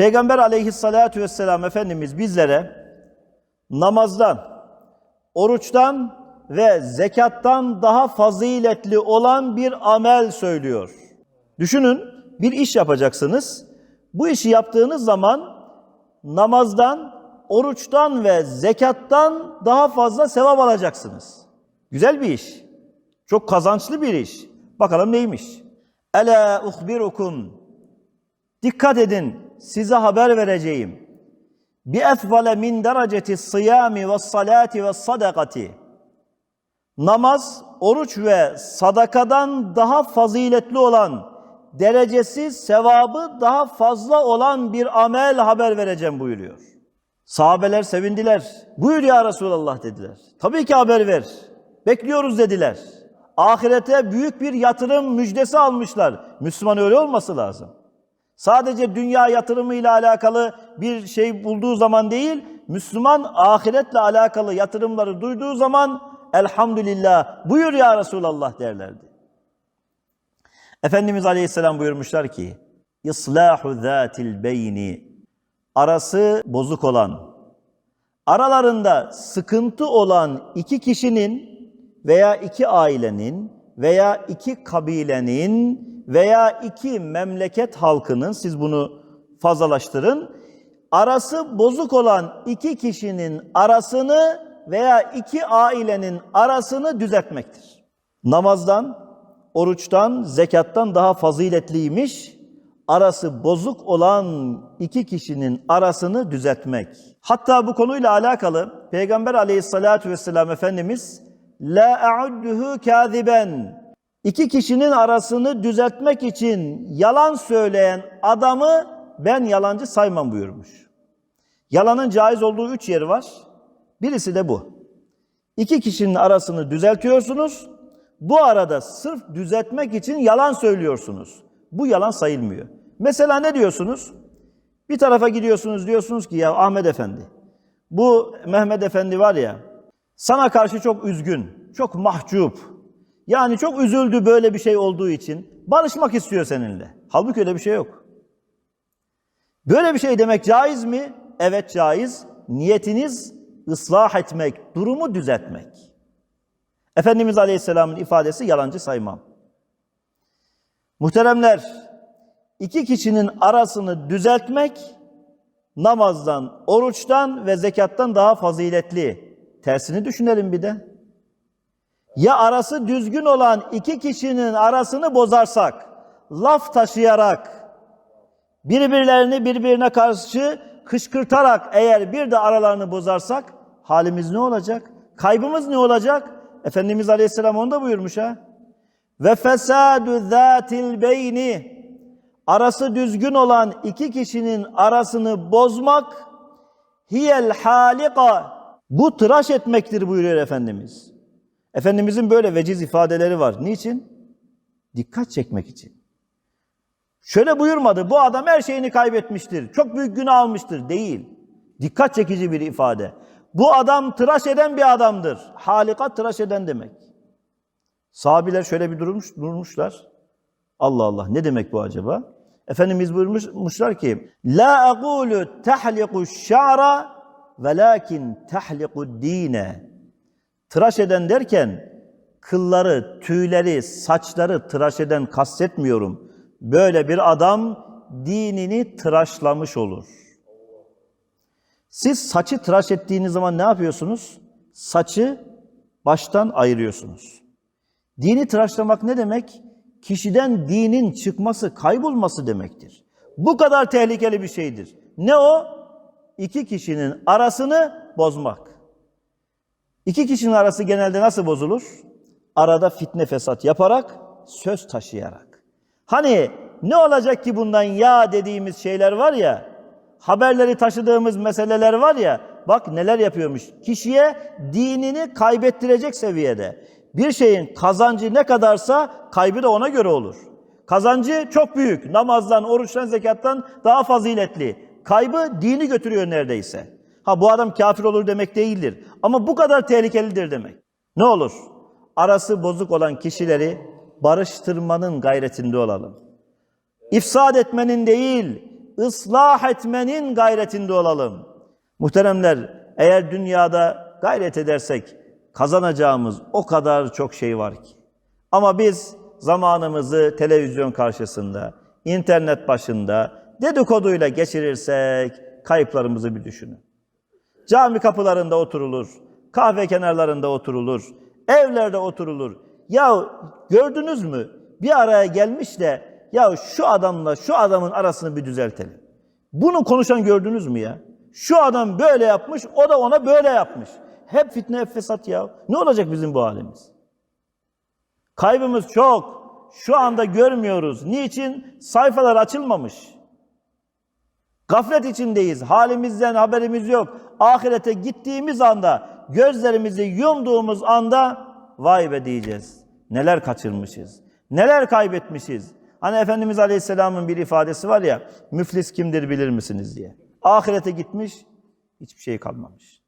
Peygamber aleyhissalatu vesselam Efendimiz bizlere namazdan, oruçtan ve zekattan daha faziletli olan bir amel söylüyor. Düşünün bir iş yapacaksınız. Bu işi yaptığınız zaman namazdan, oruçtan ve zekattan daha fazla sevap alacaksınız. Güzel bir iş. Çok kazançlı bir iş. Bakalım neymiş? Ela uhbirukum. Dikkat edin. Size haber vereceğim. Bi efvale min dereceti sıyami ve salati ve sadakati. Namaz, oruç ve sadakadan daha faziletli olan, derecesi, sevabı daha fazla olan bir amel haber vereceğim buyuruyor. Sahabeler sevindiler. Buyur ya Resulallah dediler. Tabii ki haber ver. Bekliyoruz dediler. Ahirete büyük bir yatırım müjdesi almışlar. Müslüman öyle olması lazım. Sadece dünya yatırımıyla alakalı bir şey bulduğu zaman değil, Müslüman ahiretle alakalı yatırımları duyduğu zaman elhamdülillah buyur ya Resulallah derlerdi. Efendimiz Aleyhisselam buyurmuşlar ki, İslahu zâtil beyni, arası bozuk olan, aralarında sıkıntı olan iki kişinin veya iki ailenin veya iki kabilenin veya iki memleket halkının, siz bunu fazlalaştırın, arası bozuk olan iki kişinin arasını veya iki ailenin arasını düzeltmektir. Namazdan, oruçtan, zekattan daha faziletliymiş, arası bozuk olan iki kişinin arasını düzeltmek. Hatta bu konuyla alakalı Peygamber aleyhissalatu vesselam Efendimiz La a'udduhu kâziben İki kişinin arasını düzeltmek için yalan söyleyen adamı ben yalancı saymam buyurmuş. Yalanın caiz olduğu üç yeri var. Birisi de bu. İki kişinin arasını düzeltiyorsunuz. Bu arada sırf düzeltmek için yalan söylüyorsunuz. Bu yalan sayılmıyor. Mesela ne diyorsunuz? Bir tarafa gidiyorsunuz diyorsunuz ki ya Ahmet Efendi, bu Mehmet Efendi var ya, sana karşı çok üzgün, çok mahcup. Yani çok üzüldü böyle bir şey olduğu için. Barışmak istiyor seninle. Halbuki öyle bir şey yok. Böyle bir şey demek caiz mi? Evet caiz. Niyetiniz ıslah etmek, durumu düzeltmek. Efendimiz Aleyhisselam'ın ifadesi yalancı saymam. Muhteremler, iki kişinin arasını düzeltmek namazdan, oruçtan ve zekattan daha faziletli. Tersini düşünelim bir de. Ya arası düzgün olan iki kişinin arasını bozarsak, laf taşıyarak, birbirlerini birbirine karşı kışkırtarak eğer bir de aralarını bozarsak halimiz ne olacak? Kaybımız ne olacak? Efendimiz Aleyhisselam onu da buyurmuş ha. Ve fesadu zatil beyni arası düzgün olan iki kişinin arasını bozmak hiyel halika bu tıraş etmektir buyuruyor Efendimiz. Efendimizin böyle veciz ifadeleri var. Niçin? Dikkat çekmek için. Şöyle buyurmadı, bu adam her şeyini kaybetmiştir, çok büyük günah almıştır. Değil. Dikkat çekici bir ifade. Bu adam tıraş eden bir adamdır. Halika tıraş eden demek. Sahabiler şöyle bir durmuş, durmuşlar. Allah Allah ne demek bu acaba? Efendimiz buyurmuşlar ki La aqulu tahliku şa'ra velakin tahliku dine Tıraş eden derken kılları, tüyleri, saçları tıraş eden kastetmiyorum. Böyle bir adam dinini tıraşlamış olur. Siz saçı tıraş ettiğiniz zaman ne yapıyorsunuz? Saçı baştan ayırıyorsunuz. Dini tıraşlamak ne demek? Kişiden dinin çıkması, kaybolması demektir. Bu kadar tehlikeli bir şeydir. Ne o? İki kişinin arasını bozmak. İki kişinin arası genelde nasıl bozulur? Arada fitne fesat yaparak, söz taşıyarak. Hani ne olacak ki bundan ya dediğimiz şeyler var ya, haberleri taşıdığımız meseleler var ya, bak neler yapıyormuş. Kişiye dinini kaybettirecek seviyede. Bir şeyin kazancı ne kadarsa kaybı da ona göre olur. Kazancı çok büyük. Namazdan, oruçtan, zekattan daha faziletli. Kaybı dini götürüyor neredeyse. Ha bu adam kafir olur demek değildir. Ama bu kadar tehlikelidir demek. Ne olur? Arası bozuk olan kişileri barıştırmanın gayretinde olalım. İfsad etmenin değil, ıslah etmenin gayretinde olalım. Muhteremler, eğer dünyada gayret edersek kazanacağımız o kadar çok şey var ki. Ama biz zamanımızı televizyon karşısında, internet başında dedikoduyla geçirirsek kayıplarımızı bir düşünün. Cami kapılarında oturulur, kahve kenarlarında oturulur, evlerde oturulur. Ya gördünüz mü? Bir araya gelmiş de ya şu adamla şu adamın arasını bir düzeltelim. Bunu konuşan gördünüz mü ya? Şu adam böyle yapmış, o da ona böyle yapmış. Hep fitne, hep fesat ya. Ne olacak bizim bu halimiz? Kaybımız çok. Şu anda görmüyoruz. Niçin? Sayfalar açılmamış. Gaflet içindeyiz. Halimizden haberimiz yok. Ahirete gittiğimiz anda, gözlerimizi yumduğumuz anda vay be diyeceğiz. Neler kaçırmışız. Neler kaybetmişiz. Hani Efendimiz Aleyhisselam'ın bir ifadesi var ya, müflis kimdir bilir misiniz diye. Ahirete gitmiş, hiçbir şey kalmamış.